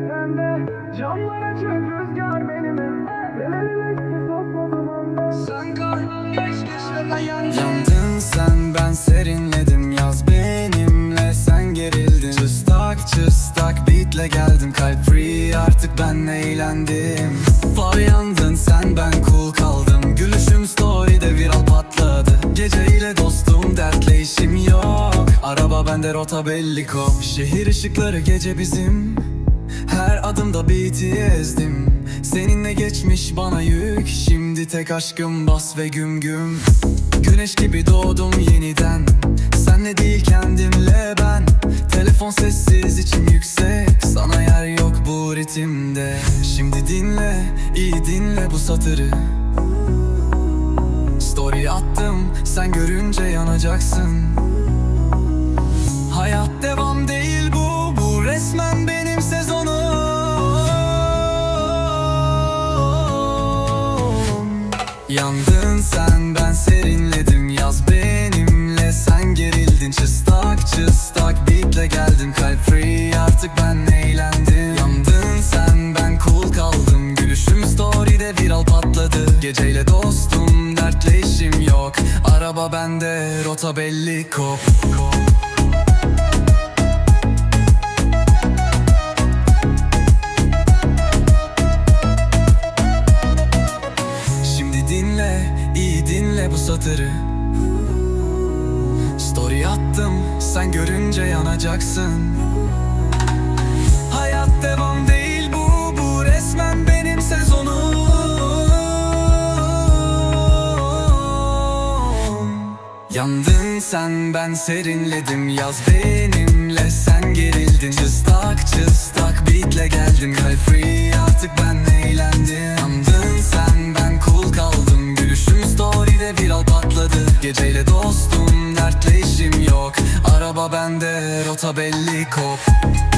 tepemde Camlar açık rüzgar benim Yandın sen ben serinledim. Yaz benimle sen gerildin. Çıstak çıstak beatle geldim. Kalp free artık ben eğlendim. Far yandın sen ben cool kaldım. Gülüşüm story'de viral patladı. Gece ile dostum dertle işim yok. Araba bende rota belli kop. Şehir ışıkları gece bizim her adımda beat'i ezdim. Seninle geçmiş bana yük. Şimdi tek aşkım bas ve güm güm. Güneş gibi doğdum yeniden. Senle değil kendimle ben. Telefon sessiz içim yüksek. Sana yer yok bu ritimde. Şimdi dinle iyi dinle bu satırı. Story attım sen görünce yanacaksın sen ben serinledim. Yaz benimle. Sen gerildin. Çıstak çıstak beatle geldim Kalp free artık ben eğlendim. Yandın sen ben cool kaldım. Gülüşüm story'de viral patladı. Geceyle dostum dertle işim yok. Araba bende rota belli. Kop, kop. Dinle, iyi dinle bu satırı. Story attım, sen görünce yanacaksın. Hayat devam değil bu, bu resmen benim sezonum. Yandın sen ben serinledim. Yaz benimle sen gerildin. Çıstak çıstak beatle geldim. Kalp Araba bende rota belli kop